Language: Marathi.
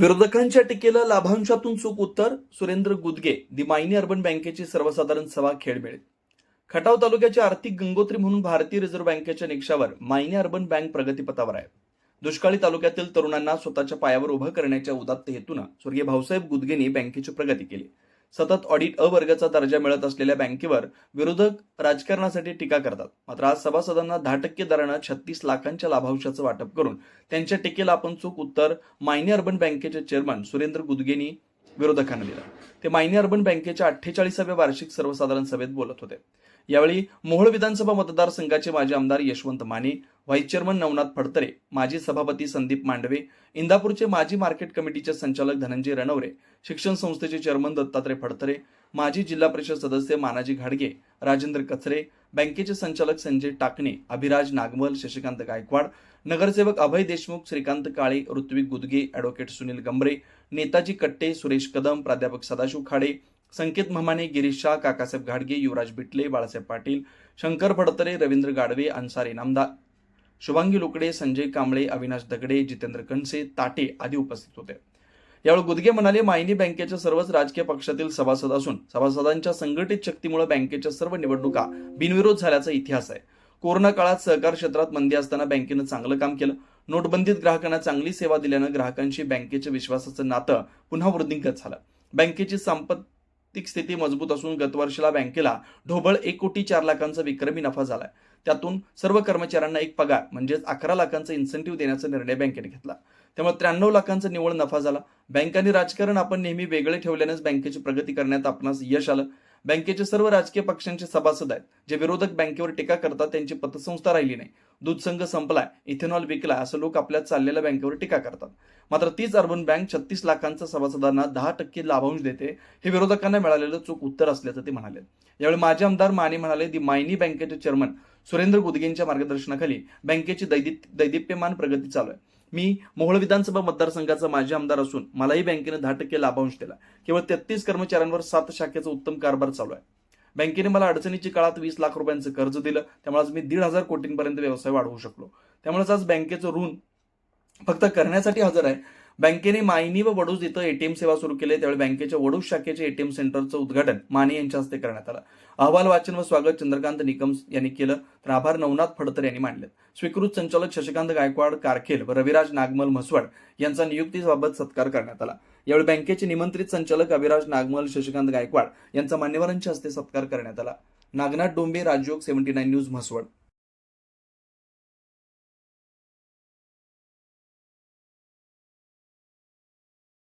विरोधकांच्या टीकेला लाभांशातून चूक उत्तर सुरेंद्र गुदगे दि मायनी अर्बन बँकेची सर्वसाधारण सभा खेळमेळ खटाव तालुक्याची आर्थिक गंगोत्री म्हणून भारतीय रिझर्व्ह बँकेच्या निकषावर मायनी अर्बन बँक प्रगतीपथावर आहे. दुष्काळी तालुक्यातील तरुणांना स्वतःच्या पायावर उभं करण्याच्या उदात्त हेतूनं स्वर्गीय भाऊसाहेब गुदगेंनी बँकेची प्रगती केली. सतत ऑडिट अ वर्गाचा दर्जा मिळत असलेल्या बँकेवर विरोधक राजकारणासाठी टीका करतात. मात्र आज सभासदांना दहा टक्के दरानं छत्तीस लाखांच्या लाभांशाचं वाटप करून त्यांच्या टीकेला आपण चूक उत्तर मायनी अर्बन बँकेचे चेअरमन सुरेंद्र गुदगेनी विरोधकांना दिलं. ते मायनी अर्बन बँकेच्या अठ्ठेचाळीसाव्या वार्षिक सर्वसाधारण सभेत बोलत होते. यावेळी मोहोळ विधानसभा मतदारसंघाचे माजी आमदार यशवंत माने व्हाईस चेअरमन नवनाथ फडतरे माजी सभापती संदीप मांडवे इंदापूरचे माजी मार्केट कमिटीचे संचालक धनंजय रणवरे शिक्षण संस्थेचे चेअरमन दत्तात्रय फडतरे माजी जिल्हा परिषद सदस्य मानाजी घाडगे राजेंद्र कचरे बँकेचे संचालक संजय टाकणे अभिराज नागमल शशिकांत गायकवाड नगरसेवक अभय देशमुख श्रीकांत काळे ऋत्विक गुदगे ॲडव्होकेट सुनील गंबरे नेताजी कट्टे सुरेश कदम प्राध्यापक सदाशिव खाडे संकेत महमाने गिरीश शाह काकासाहेब घाडगे युवराज बिटले बाळासाहेब पाटील शंकर फडतरे रवींद्र गाडवे अन्सारी नामदार शुभांगी लोकडे संजय कांबळे अविनाश दगडे जितेंद्र कणसे ताटे आदी उपस्थित होते. यावेळी गुदगे म्हणाले मायनी बँकेच्या सर्वच राजकीय पक्षातील सभासद असून सभासदांच्या संघटित शक्तीमुळे बँकेच्या सर्व निवडणुका बिनविरोध झाल्याचा इतिहास आहे. कोरोना काळात सहकार क्षेत्रात मंदी असताना बँकेनं चांगलं काम केलं. नोटबंदीत ग्राहकांना चांगली सेवा दिल्यानं ग्राहकांशी बँकेच्या विश्वासाचं नातं पुन्हा वृद्धिंगत झालं. बँकेची आर्थिक स्थिती मजबूत असून गतवर्षीला बँकेला ढोबळ एक कोटी चार लाखांचा विक्रमी नफा झालाय. त्यातून सर्व कर्मचाऱ्यांना एक पगार म्हणजेच अकरा लाखांचा इन्सेंटिव्ह देण्याचा निर्णय बँकेने घेतला. त्यामुळे त्र्याण्णव लाखांचा निव्वळ नफा झाला. बँकांनी राजकारण आपण नेहमी वेगळे ठेवल्यानेच बँकेची प्रगती करण्यात आपणास यश आलं. बँकेचे सर्व राजकीय पक्षांचे सभासद आहेत. जे विरोधक बँकेवर टीका करतात त्यांची पतसंस्था राहिली नाही. दूध संघ संपलाय इथेनॉल विकलाय असं लोक आपल्या चाललेल्या बँकेवर टीका करतात. मात्र तीच अर्बन बँक छत्तीस लाखांचा सभासदांना दहा टक्के लाभांश देते हे विरोधकांना मिळालेलं चूक उत्तर असल्याचं ते म्हणाले. यावेळी माजी आमदार माने म्हणाले दी मायनी बँकेचे चेअरमन सुरेंद्र गुदगेंच्या मार्गदर्शनाखाली बँकेची दैदि दैदिप्यमान प्रगती चालू आहे. मी मोहोळ विधानसभा मतदारसंघाचा माजी आमदार असून मलाही बँकेने दहा टक्के लाभांश दिला. केवळ तेहतीस कर्मचाऱ्यांवर सात शाखेचा उत्तम कारभार चालू आहे. बँकेने मला अडचणीच्या काळात वीस लाख रुपयांचं कर्ज दिलं. त्यामुळे आज मी दीड हजार कोटींपर्यंत व्यवसाय वाढवू शकलो. त्यामुळेच आज बँकेचं ऋण फक्त करण्यासाठी हजर आहे. बँकेने मायनी व वडूज इथं एटीएम सेवा सुरू केली त्यावेळी बँकेच्या वडूज शाखेचे एटीएम सेंटरचं उद्घाटन माने यांच्या हस्ते करण्यात आलं. अहवाल वाचन व स्वागत चंद्रकांत निकम यांनी केलं. तर आभार नवनाथ फडतर यांनी मांडले स्वीकृत संचालक शशिकांत गायकवाड कारखेल व रविराज नागमल म्हसवड यांचा नियुक्तीबाबत सत्कार करण्यात आला. यावेळी बँकेचे निमंत्रित संचालक अविराज नागमल शशिकांत गायकवाड यांचा मान्यवरांच्या हस्ते सत्कार करण्यात आला. Nagnath Dombe Rajyog seventy nine news Mhaswad.